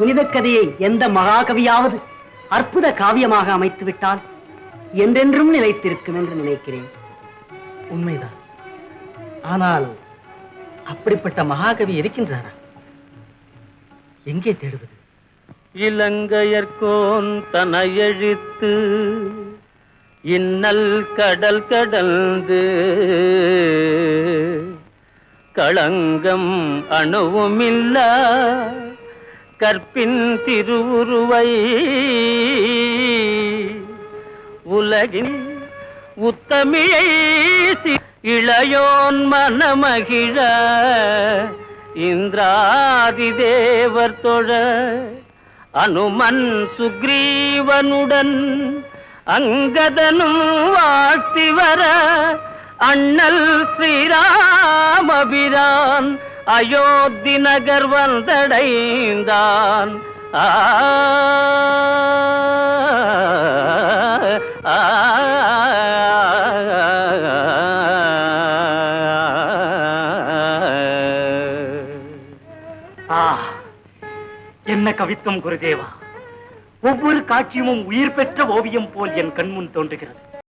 புனித கதையை எந்த மகாகவியாவது அற்புத காவியமாக அமைத்து விட்டால் என்றென்றும் நிலைத்திருக்கும் என்று நினைக்கிறேன். உண்மைதான். ஆனால் அப்படிப்பட்ட மகாகவி இருக்கின்றாரா? எங்கே தேடுவது? இலங்கையர்கோன் தன எழுத்து இன்னல் கடல் கடந்து களங்கம் அணுவுமில்ல கற்பின் திருவுருவை. உலகின் உத்தமியை இளையோன் மனமகிழ இந்திராதி தேவர் தொழ. அனுமன் சுக்ரீவனுடன் அங்கதனும் வாழ்த்தி வர அண்ணல் ஸ்ரீராமபிரான் அயோத்தி நகர் வந்தடைந்தான் ஆ ஆ, என்ன கவித்துவம் குருதேவா ஒவ்வொரு காட்சியும் உயிர் பெற்ற ஓவியம் போல் என் கண்முன் தோன்றுகிறது